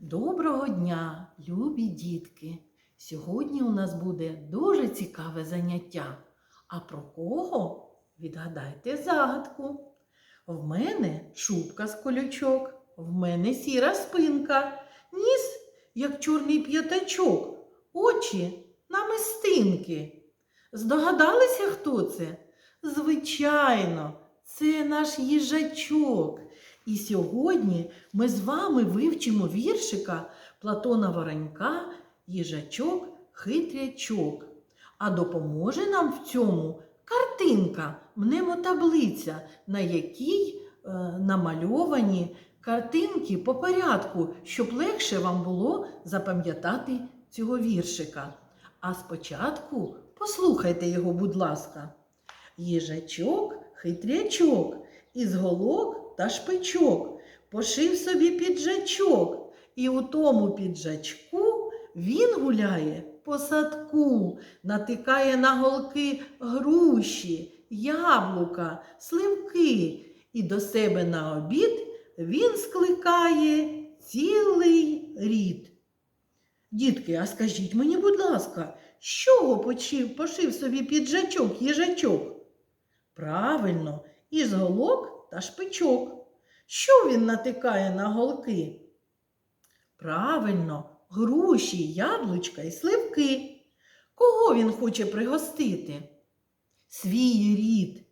Доброго дня, любі дітки! Сьогодні у нас буде дуже цікаве заняття. А про кого? Відгадайте загадку. В мене шубка з колючок, в мене сіра спинка, ніс, як чорний п'ятачок, очі намистинки. Здогадалися, хто це? Звичайно, це наш їжачок. І сьогодні ми з вами вивчимо віршика Платона Воронька Їжачок Хитрячок. А допоможе нам в цьому картинка, мнемотаблиця, на якій е, намальовані картинки по порядку, щоб легше вам було запам'ятати цього віршика. А спочатку послухайте його, будь ласка. Їжачок, хитрячок, із голок та шпичок, пошив собі піджачок, і у тому піджачку він гуляє по садку, натикає на голки груші, яблука, сливки, і до себе на обід він скликає цілий рід. Дітки, а скажіть мені, будь ласка, з чого почив, пошив собі піджачок, їжачок? Правильно, із голок та шпичок. Що він натикає на голки? Правильно, груші, яблучка і сливки. Кого він хоче пригостити? Свій рід.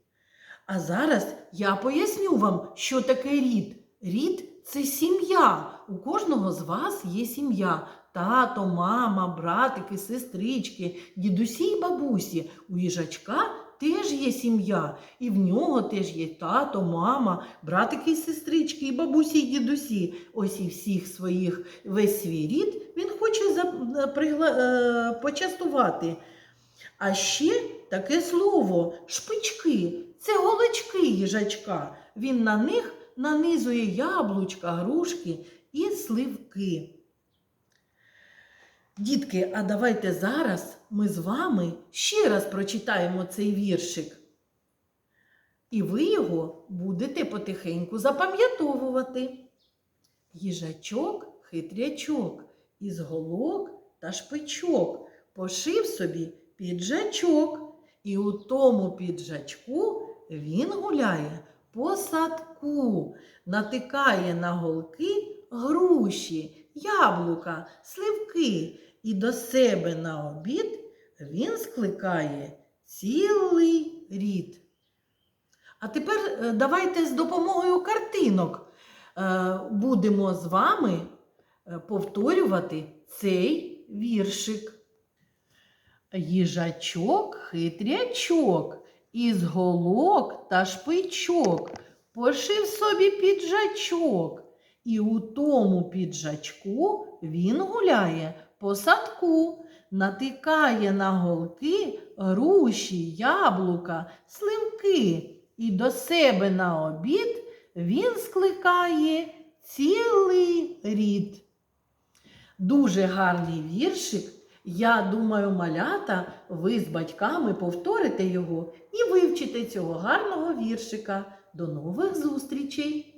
А зараз я поясню вам, що таке рід. Рід це сім'я. У кожного з вас є сім'я. Тато, мама, братики, сестрички, дідусі й бабусі. У їжачка теж є сім'я, і в нього теж є тато, мама, братики і сестрички, і бабусі, і дідусі. Ось і всіх своїх весь свій рід він хоче за, пригла, е, почастувати. А ще таке слово шпички. Це голочки їжачка. Він на них нанизує яблучка, грушки і сливки. Дітки, а давайте зараз ми з вами ще раз прочитаємо цей віршик. І ви його будете потихеньку запам'ятовувати. Їжачок, хитрячок, із голок та шпичок пошив собі піджачок, і у тому піджачку він гуляє по садку, натикає на голки груші, яблука, сливки, і до себе на обід він скликає цілий рід. А тепер е, давайте з допомогою картинок е, будемо з вами е, повторювати цей віршик. Їжачок, хитрячок, із голок та шпичок пошив собі піджачок, і у тому піджачку він гуляє по садку, натикає на голки груші, яблука, сливки, і до себе на обід він скликає цілий рід. Дуже гарний віршик. Я думаю, малята, ви з батьками повторите його і вивчите цього гарного віршика. До нових зустрічей!